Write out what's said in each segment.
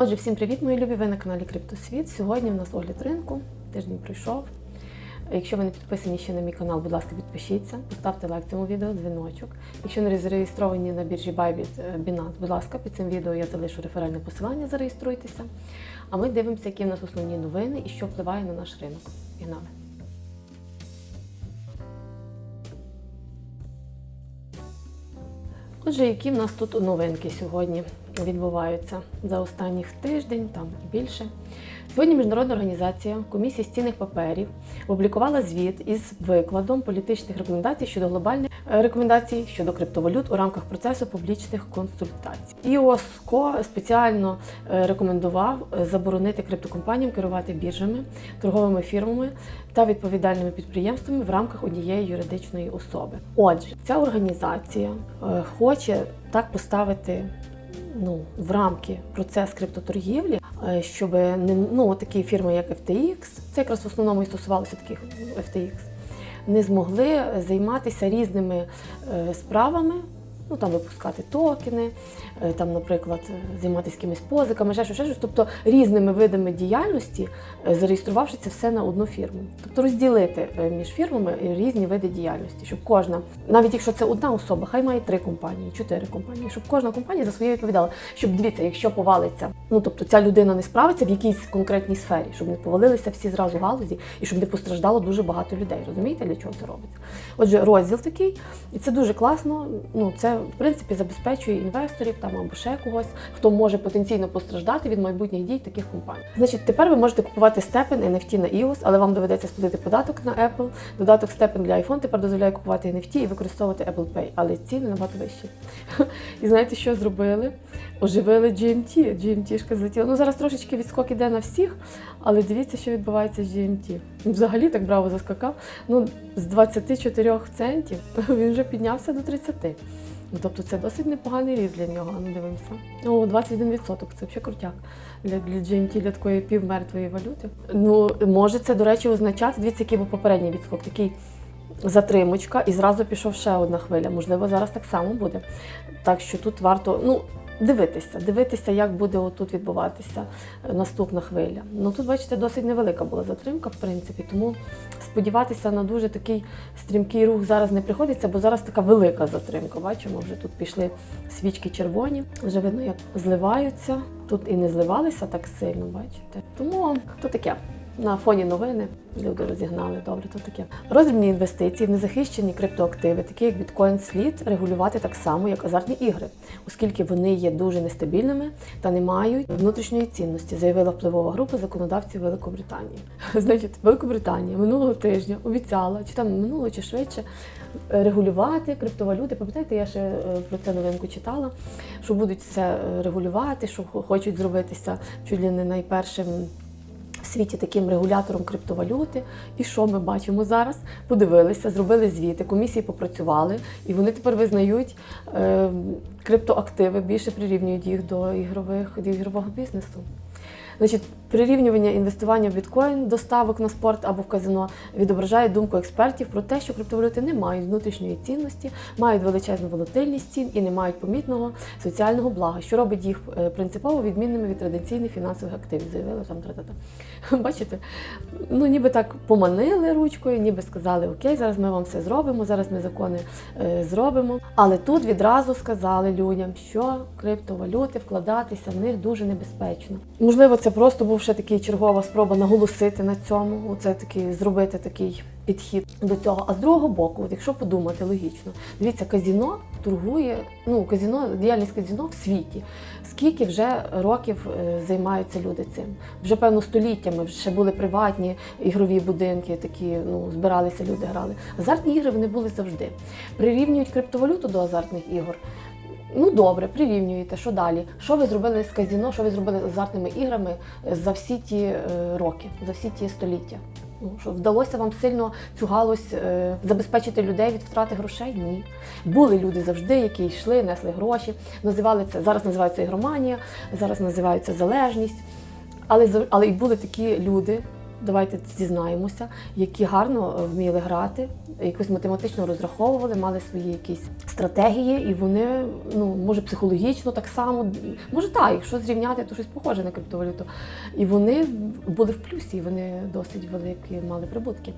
Отже, всім привіт, мої любі! Ви на каналі Криптосвіт. Сьогодні в нас огляд ринку. Тиждень пройшов. Якщо ви не підписані ще на мій канал, будь ласка, підпишіться, поставте лайк цьому відео, дзвіночок. Якщо не зареєстровані на біржі Bybit е, Binance, будь ласка, під цим відео я залишу реферальне посилання, зареєструйтеся. А ми дивимося, які в нас основні новини і що впливає на наш ринок. Пігнали! Отже, які в нас тут новинки сьогодні відбуваються за останніх тиждень, там і більше. Сьогодні міжнародна організація комісії з цінних паперів опублікувала звіт із викладом політичних рекомендацій щодо глобальних е, рекомендацій щодо криптовалют у рамках процесу публічних консультацій. ІОСКО спеціально е, рекомендував е, заборонити криптокомпаніям керувати біржами, торговими фірмами та відповідальними підприємствами в рамках однієї юридичної особи. Отже, ця організація е, хоче так поставити ну, в рамки процес криптоторгівлі, е, щоб не ну, такі фірми, як FTX, це якраз в основному і стосувалося таких FTX, не змогли займатися різними е, справами. Ну там випускати токени, е, там, наприклад, займатися якимись позиками, ще щось, ще щось, тобто різними видами діяльності, е, зареєструвавши це все на одну фірму. Тобто розділити е, між фірмами різні види діяльності, щоб кожна, навіть якщо це одна особа, хай має три компанії, чотири компанії, щоб кожна компанія за своє відповідала. Щоб дивіться, якщо повалиться, ну тобто ця людина не справиться в якійсь конкретній сфері, щоб не повалилися всі зразу галузі і щоб не постраждало дуже багато людей. Розумієте, для чого це робиться? Отже, розділ такий, і це дуже класно. Ну це в принципі забезпечує інвесторів там або ще когось, хто може потенційно постраждати від майбутніх дій таких компаній. Значить, тепер ви можете купувати степен NFT на iOS, але вам доведеться сплатити податок на Apple. Додаток степен для iPhone тепер дозволяє купувати NFT і використовувати Apple Pay, але ціни набагато вищі. І знаєте, що зробили? Оживили GMT. GMT-шка злетіла. Ну зараз трошечки відскок іде на всіх, але дивіться, що відбувається з GMT. Взагалі так браво заскакав. Ну, з 24 центів він вже піднявся до 30. Ну, тобто це досить непоганий ріст для нього. А Ну, дивимося. О, 21%. Це взагалі крутяк для, для GMT, для такої півмертвої валюти. Ну, може це, до речі, означати, дивіться, який був попередній відскок, такий затримочка, і зразу пішов ще одна хвиля. Можливо, зараз так само буде. Так що тут варто ну, дивитися, дивитися, як буде отут відбуватися наступна хвиля. Ну тут, бачите, досить невелика була затримка, в принципі, тому сподіватися на дуже такий стрімкий рух зараз не приходиться, бо зараз така велика затримка. Бачимо, вже тут пішли свічки червоні, вже видно, як зливаються. Тут і не зливалися так сильно, бачите. Тому то таке. На фоні новини люди розігнали добре, то таке. Роздрібні інвестиції в незахищені криптоактиви, такі як біткоін, слід регулювати так само, як азартні ігри, оскільки вони є дуже нестабільними та не мають внутрішньої цінності, заявила впливова група законодавців Великобританії. Значить, Великобританія минулого тижня обіцяла, чи там минулого, чи швидше, регулювати криптовалюти. Пам'ятаєте, я ще е, про це новинку читала, що будуть це е, регулювати, що хочуть зробитися чуть ли не найпершим світі таким регулятором криптовалюти. І що ми бачимо зараз? Подивилися, зробили звіти, комісії попрацювали, і вони тепер визнають е, криптоактиви, більше прирівнюють їх до ігрових до ігрового бізнесу. Значить, прирівнювання інвестування в біткоін, доставок на спорт або в казино відображає думку експертів про те, що криптовалюти не мають внутрішньої цінності, мають величезну волатильність цін і не мають помітного соціального блага, що робить їх е, принципово відмінними від традиційних фінансових активів. Заявили там тра-та-та. Бачите, ну ніби так поманили ручкою, ніби сказали, окей, зараз ми вам все зробимо, зараз ми закони е, зробимо. Але тут відразу сказали людям, що криптовалюти вкладатися в них дуже небезпечно. Можливо, це просто був ще такий чергова спроба наголосити на цьому. Оце такий зробити такий підхід до цього. А з другого боку, от якщо подумати логічно, дивіться, казіно торгує, ну казіно, діяльність казіно в світі. Скільки вже років е, займаються люди цим? Вже певно століттями ще були приватні ігрові будинки, такі ну збиралися люди, грали. Азартні ігри вони були завжди. Прирівнюють криптовалюту до азартних ігор. Ну добре, прирівнюєте. Що далі? Що ви зробили з казіно? Що ви зробили з азартними іграми за всі ті е, роки, за всі ті століття? Ну що вдалося вам сильно цю галузь е, забезпечити людей від втрати грошей? Ні. Були люди завжди, які йшли, несли гроші. Називали це зараз. Називається ігроманія, зараз називається залежність. Але але і були такі люди, давайте зізнаємося, які гарно е, вміли грати, якось математично розраховували, мали свої якісь стратегії, і вони, ну, може, психологічно так само, може так, якщо зрівняти, то щось похоже на криптовалюту. І вони були в плюсі, вони досить великі мали прибутки.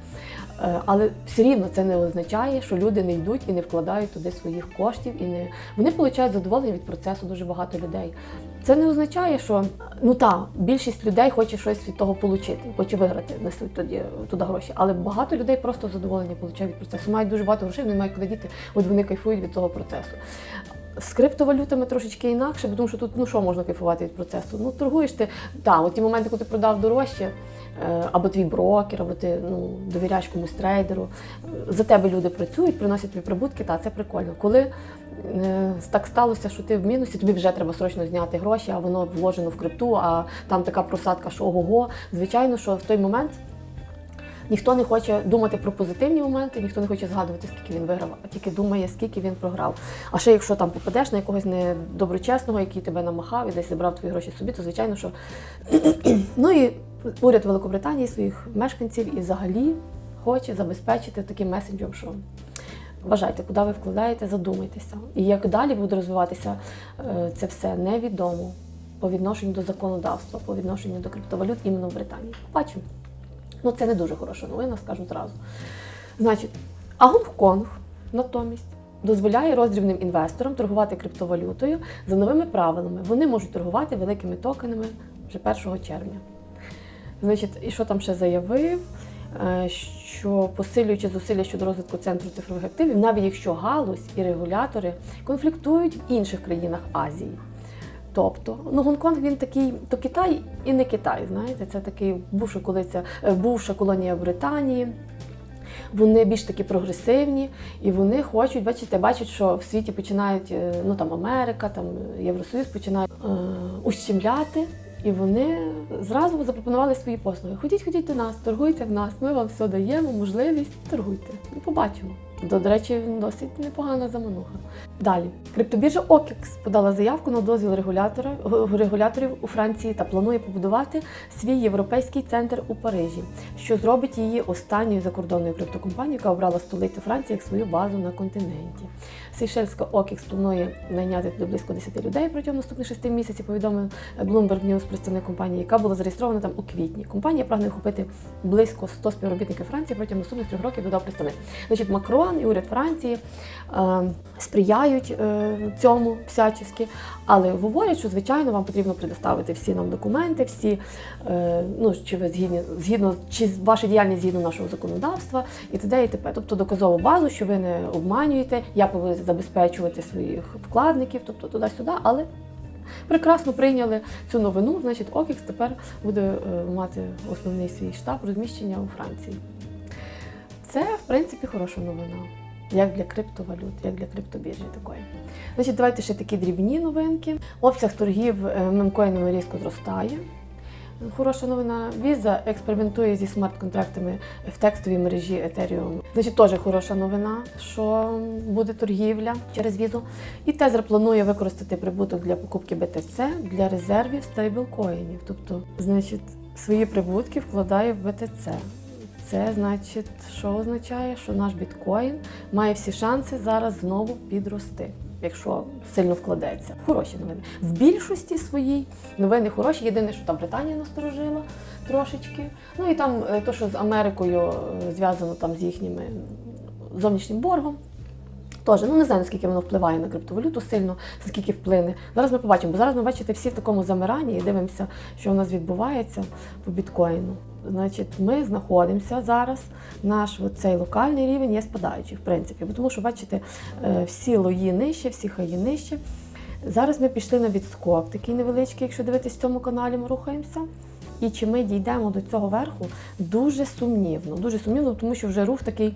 Е, Але все рівно це не означає, що люди не йдуть і не вкладають туди своїх коштів, і не вони отримують задоволення від процесу дуже багато людей. Це не означає, що ну та більшість людей хоче щось від того отримати, хоче виграти, несуть тоді туди гроші. Але багато людей просто задоволення отримують від процесу. Мають дуже багато грошей, вони мають куди діти, от вони кайфують від того процесу. З криптовалютами трошечки інакше, бо тому що тут ну що можна кайфувати від процесу? Ну торгуєш ти та, от ті моменти, коли ти продав дорожче, або твій брокер, або ти ну, довіряєш комусь трейдеру. е, За тебе люди працюють, приносять тобі прибутки, та це прикольно. Коли е, так сталося, що ти в мінусі, тобі вже треба срочно зняти гроші, а воно вложено в крипту, а там така просадка, що ого-го. Звичайно, що в той момент. Ніхто не хоче думати про позитивні моменти, ніхто не хоче згадувати, скільки він виграв, а тільки думає, скільки він програв. А ще якщо там попадеш на якогось недоброчесного, який тебе намахав і десь забрав твої гроші собі, то звичайно, що ну і уряд Великобританії своїх мешканців і взагалі хоче забезпечити таким месенджем, що вважайте, куди ви вкладаєте, задумайтеся. І як далі буде розвиватися е, це все невідомо по відношенню до законодавства, по відношенню до криптовалют іменно в Британії. Побачимо. Ну, це не дуже хороша новина, скажу зразу. Значить, а Гонконг натомість дозволяє роздрібним інвесторам торгувати криптовалютою за новими правилами. Вони можуть торгувати великими токенами вже 1 червня. Значить, і що там ще заявив? Е, Що посилюючи зусилля щодо розвитку центру цифрових активів, навіть якщо галузь і регулятори конфліктують в інших країнах Азії. Тобто, ну Гонконг він такий, то Китай і не Китай, знаєте, це такий бувша колиця, е, бувша колонія Британії. Вони більш такі прогресивні, і вони хочуть, бачите, бачать, що в світі починають, е, ну там Америка, там Євросоюз починають е, ущемляти, і вони зразу запропонували свої послуги. Ходіть, ходіть до нас, торгуйте в нас, ми вам все даємо, можливість, торгуйте. Ну, побачимо. До, до речі, досить непогана замануха. Далі, криптобіржа OKEX подала заявку на дозвіл регулятора регуляторів у Франції та планує побудувати свій європейський центр у Парижі, що зробить її останньою закордонною криптокомпанією, яка обрала столицю Франції як свою базу на континенті. Сейшельська OKEX планує найняти туди близько 10 людей протягом наступних 6 місяців, повідомив Bloomberg News представник компанії, яка була зареєстрована там у квітні. Компанія прагне охопити близько 100 співробітників Франції протягом наступних трьох років, додав представник. Значить, Макрон і уряд Франції е, сприяють е, цьому всячески, але говорять, що звичайно вам потрібно предоставити всі нам документи, всі е, ну чи ви згідні згідно чи ваша діяльність згідно нашого законодавства і т.д. і т.п. Тобто доказову базу, що ви не обманюєте, як ви забезпечувати своїх вкладників, тобто туди-сюди, але. Прекрасно прийняли цю новину. Значить, Окікс тепер буде е, мати основний свій штаб розміщення у Франції. Це, в принципі, хороша новина. Як для криптовалют, як для криптобіржі такої. Значить, давайте ще такі дрібні новинки. Обсяг торгів е, мемкоїнами різко зростає. Хороша новина. Віза експериментує зі смарт-контрактами в текстовій мережі Ethereum. Значить, теж хороша новина, що буде торгівля через візу. І Тезер планує використати прибуток для покупки BTC для резервів стейблкоїнів. Тобто, значить, свої прибутки вкладає в BTC. Це значить, що означає, що наш біткоін має всі шанси зараз знову підрости, якщо сильно вкладеться. Хороші новини. В більшості своїй новини хороші. Єдине, що там Британія насторожила трошечки. Ну і там е, то, що з Америкою е, зв'язано там з їхніми зовнішнім боргом. Теж, ну не знаю, наскільки воно впливає на криптовалюту сильно, наскільки вплине. Зараз ми побачимо, бо зараз ми бачите всі в такому замиранні і дивимося, що у нас відбувається по біткоїну. Значить, ми знаходимося зараз, наш цей локальний рівень є спадаючий, в принципі, бо тому що, бачите, е, всі лої нижче, всі хаї нижче. Зараз ми пішли на відскок, такий невеличкий, якщо дивитись в цьому каналі, ми рухаємося. І чи ми дійдемо до цього верху, дуже сумнівно. Дуже сумнівно, тому що вже рух такий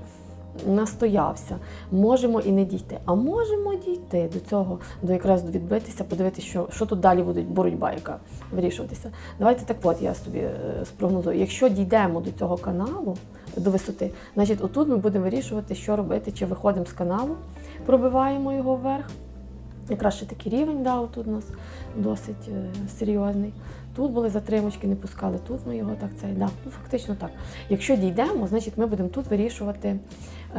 настоявся. Можемо і не дійти. А можемо дійти до цього, до якраз відбитися, подивитися, що, що тут далі буде боротьба, яка вирішуватися. Давайте так от я собі е, спрогнозую. Якщо дійдемо до цього каналу, до висоти, значить отут ми будемо вирішувати, що робити, чи виходимо з каналу, пробиваємо його вверх. Якраз ще такий рівень, да, отут у нас досить е, серйозний. Тут були затримочки, не пускали, тут ми його так цей. Да, ну фактично так. Якщо дійдемо, значить ми будемо тут вирішувати,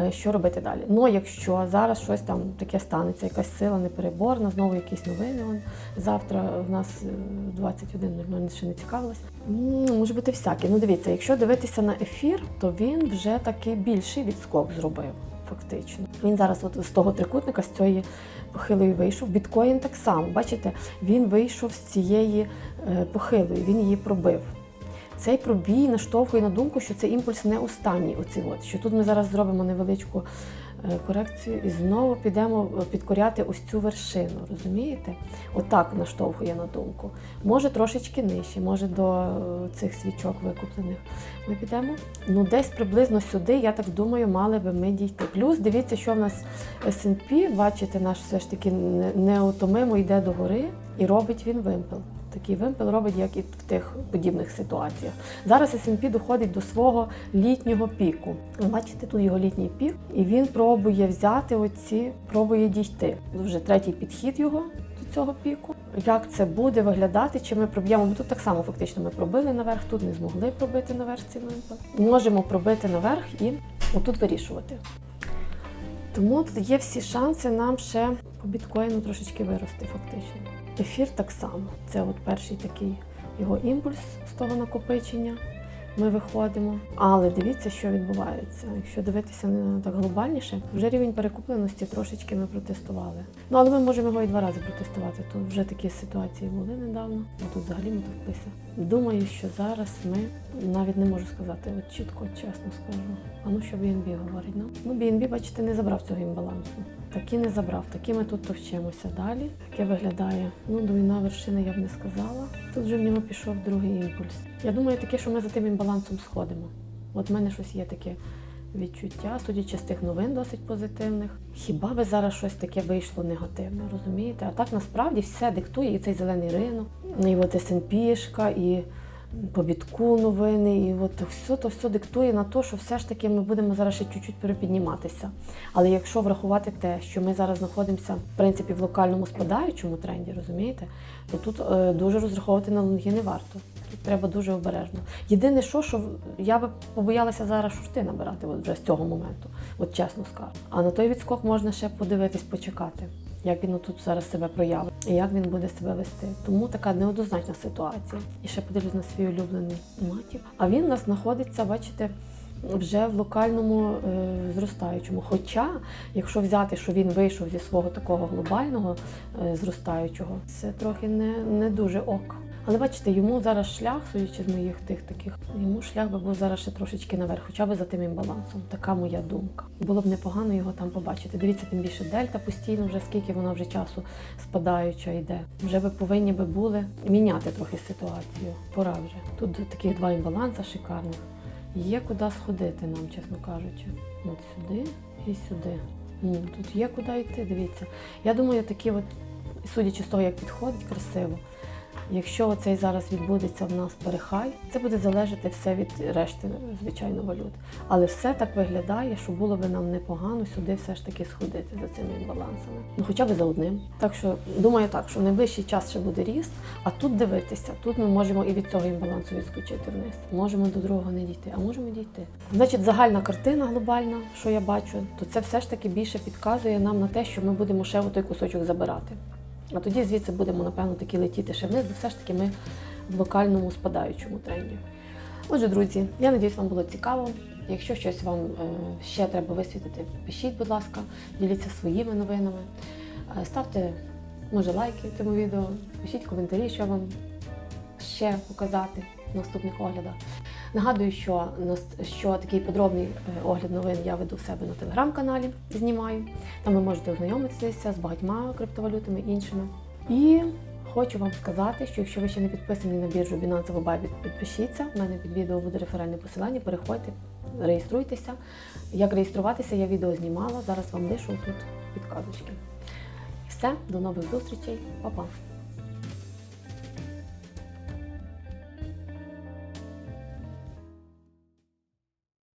е, що робити далі. Ну, якщо зараз щось там таке станеться, якась сила непереборна, знову якісь новини. Он, завтра в нас е, 21.00 ще не цікавилась. М, Може бути всяке. Ну дивіться, якщо дивитися на ефір, то він вже такий більший відскок зробив. Фактично, він зараз, от з того трикутника, з цієї похилої вийшов. Біткоін так само. Бачите, він вийшов з цієї е, похилої, він її пробив. Цей пробій наштовхує на думку, що цей імпульс не останній. Оці от, що тут ми зараз зробимо невеличку корекцію і знову підемо е, підкоряти ось цю вершину. Розумієте? Отак наштовхує на думку. Може трошечки нижче, може до е, цих свічок викуплених. Ми підемо. Ну, десь приблизно сюди, я так думаю, мали би ми дійти. Плюс дивіться, що в нас S&P, бачите, наш все ж таки не- неотомимо йде догори і робить він вимпел. Такий вимпел робить, як і в тих подібних ситуаціях. Зараз S&P доходить до свого літнього піку. Ви Бачите, тут його літній пік, і він пробує взяти оці, пробує дійти. Вже третій підхід його до цього піку. Як це буде виглядати? Чи ми проб'ємо? Бо тут так само фактично ми пробили наверх, тут не змогли пробити наверх ці вимпел. Можемо пробити наверх і отут вирішувати. Тому тут є всі шанси нам ще по біткоїну трошечки вирости, фактично. Ефір так само. Це от перший такий його імпульс з того накопичення. Ми виходимо. Але дивіться, що відбувається. Якщо дивитися на так глобальніше, вже рівень перекупленості трошечки ми протестували. Ну але ми можемо його і два рази протестувати. Тут вже такі ситуації були недавно. Ну, тут взагалі ми товклися. Думаю, що зараз ми навіть не можу сказати, от чітко, чесно скажу. А ну що BNB говорить? Ну, ну BNB, бачите, не забрав цього імбалансу. Такі не забрав, такі ми тут товчимося далі. Таке виглядає. Ну, до війна вершини я б не сказала. Тут вже в нього пішов другий імпульс. Я думаю, таке, що ми за тим імбалансом сходимо. От в мене щось є таке відчуття, судячи з тих новин досить позитивних. Хіба би зараз щось таке вийшло негативне, розумієте? А так насправді все диктує і цей зелений ринок, і от СНПшка, і по новини, і от все то все диктує на те, що все ж таки ми будемо зараз ще чуть-чуть перепідніматися. Але якщо врахувати те, що ми зараз знаходимося в принципі в локальному спадаючому тренді, розумієте, то тут е, дуже розраховувати на лонги не варто. Тут треба дуже обережно. Єдине, що, що я би побоялася зараз шорти набирати от вже з цього моменту, от чесно скажу. А на той відскок можна ще подивитись, почекати, як він тут зараз себе проявить і як він буде себе вести. Тому така неоднозначна ситуація. І ще подивлюсь на свій улюблений матів. А він у нас знаходиться, бачите. Вже в локальному е, зростаючому. Хоча, якщо взяти, що він вийшов зі свого такого глобального е, зростаючого, це трохи не, не дуже ок. Але бачите, йому зараз шлях, судячи з моїх тих таких, йому шлях би був зараз ще трошечки наверх, хоча б за тим імбалансом. Така моя думка. Було б непогано його там побачити. Дивіться, тим більше дельта постійно, вже скільки вона вже часу спадаюча йде. Вже би повинні би були міняти трохи ситуацію. Пора вже. Тут таких два імбаланса шикарних. Є куди сходити нам, чесно кажучи. От сюди і сюди. М, Тут є куди йти, дивіться. Я думаю, такі от, судячи з того, як підходить красиво, якщо оцей зараз відбудеться в нас перехай, це буде залежати все від решти, звичайно, валют. Але все так виглядає, що було би нам непогано сюди все ж таки сходити за цими балансами. Ну хоча б за одним. Так що думаю так, що в найближчий час ще буде ріст, а тут дивитися, тут ми можемо і від цього імбалансу відскочити вниз. Можемо до другого не дійти, а можемо дійти. Значить, загальна картина глобальна, що я бачу, то це все ж таки більше підказує нам на те, що ми будемо ще той кусочок забирати. А тоді звідси будемо, напевно, таки летіти ще вниз, бо все ж таки ми в локальному спадаючому тренді. Отже, друзі, я надіюсь, вам було цікаво. Якщо щось вам е, ще треба висвітити, пишіть, будь ласка, діліться своїми новинами. Е, Ставте, може, лайки цьому відео, пишіть коментарі, що вам ще показати в наступних оглядах. Нагадую, що, що такий подробний е, огляд новин я веду в себе на телеграм-каналі, знімаю. Там ви можете ознайомитися з багатьма криптовалютами іншими. І хочу вам сказати, що якщо ви ще не підписані на біржу Binance або Bybit, підпишіться. У мене під відео буде реферальне посилання. Переходьте, реєструйтеся. Як реєструватися, я відео знімала. Зараз вам лишу тут підказочки. І все, до нових зустрічей, Па-па!